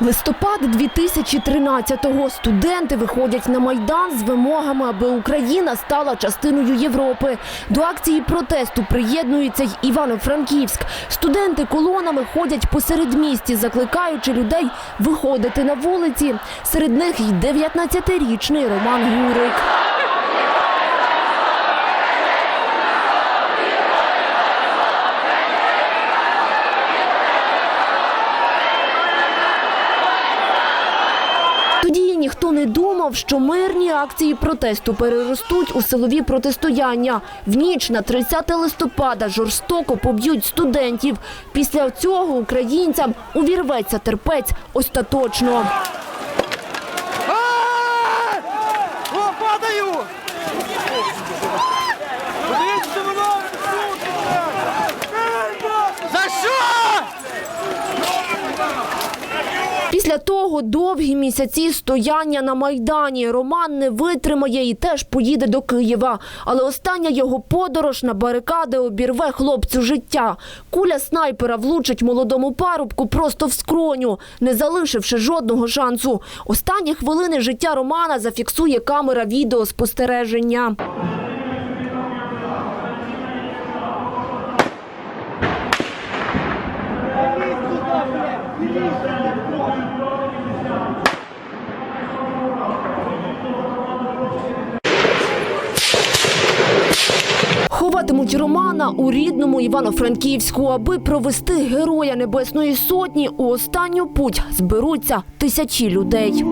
Листопад 2013-го студенти виходять на майдан з вимогами, аби Україна стала частиною Європи. До акції протесту приєднується й Івано-Франківськ. Студенти колонами ходять посеред місті, закликаючи людей виходити на вулиці. Серед них й 19-річний Роман Гурик. Не що мирні акції протесту переростуть у силові протистояння. В ніч на 30 листопада жорстоко поб'ють студентів. Після цього українцям увірветься терпець остаточно. О, падаю! Подивіться, воно! За що? Того довгі місяці стояння на майдані Роман не витримає і теж поїде до Києва. Але остання його подорож на барикади обірве хлопцю життя. Куля снайпера влучить молодому парубку просто в скроню, не залишивши жодного шансу. Останні хвилини життя Романа зафіксує камера відеоспостереження. Ховатимуть Романа у рідному Івано-Франківську, аби провести героя Небесної Сотні. У останню путь зберуться тисячі людей.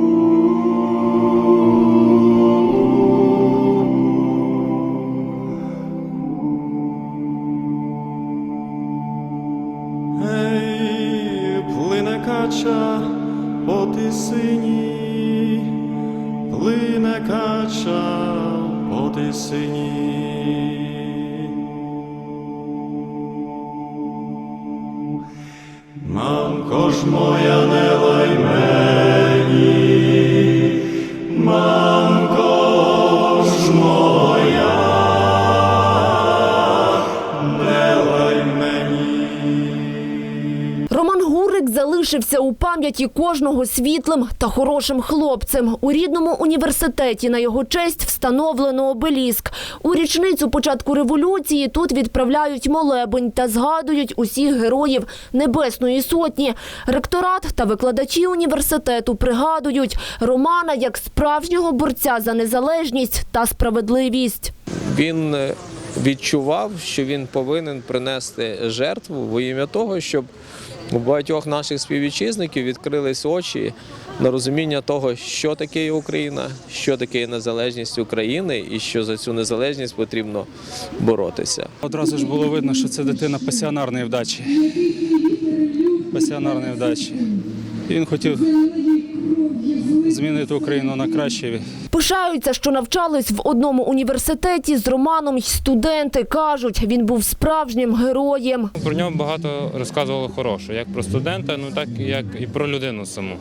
Ей, плине кача по тисині, плине кача по тисині. Мамко ж моя не залишився у пам'яті кожного світлим та хорошим хлопцем. У рідному університеті на його честь встановлено обеліск. У річницю початку революції тут відправляють молебень та згадують усіх героїв Небесної Сотні. Ректорат та викладачі університету пригадують Романа як справжнього борця за незалежність та справедливість. Він е, відчував, що він повинен принести жертву во ім'я того, щоб у багатьох наших співвітчизників відкрились очі на розуміння того, що таке Україна, що таке незалежність України, і що за цю незалежність потрібно боротися. Одразу ж було видно, що це дитина пасіонарної вдачі. Пасіонарної вдачі. І він хотів змінити Україну на краще. Пишаються, що навчались в одному університеті з Романом й студенти. Кажуть, він був справжнім героєм. Про нього багато розказували хорошого, як про студента, ну так як і про людину саму.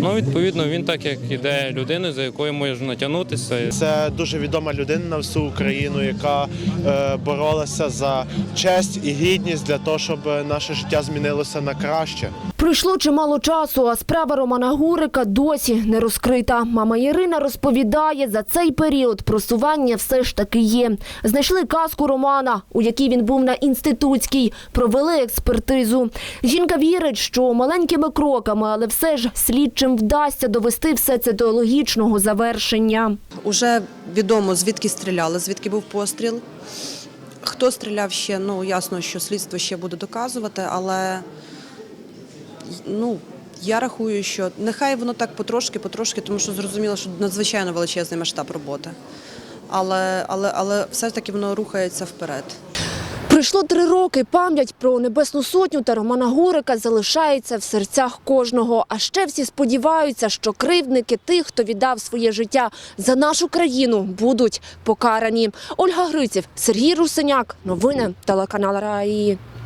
Ну, відповідно, він так як іде людиною, за якою можна натягнутися. Це дуже відома людина на всю Україну, яка е, боролася за честь і гідність для того, щоб наше життя змінилося на краще. Пройшло чимало часу, а справа Романа Гурика досі не розкрита. Мама Ірина розповідає, за цей період просування все ж таки є. Знайшли казку Романа, у якій він був на інститутській, провели експертизу. Жінка вірить, що маленькими кроками, але все ж слідчим вдасться довести все це до логічного завершення. Уже відомо, звідки стріляли, звідки був постріл. Хто стріляв ще, ну ясно, що слідство ще буде доказувати, але ну, я рахую, що нехай воно так потрошки, потрошки, тому що зрозуміло, що надзвичайно величезний масштаб роботи. Але, але, але все ж таки воно рухається вперед. Пройшло три роки. Пам'ять про Небесну Сотню та Романа Гурика залишається в серцях кожного. А ще всі сподіваються, що кривдники тих, хто віддав своє життя за нашу країну, будуть покарані. Ольга Гриців, Сергій Русиняк. Новини телеканал Раї.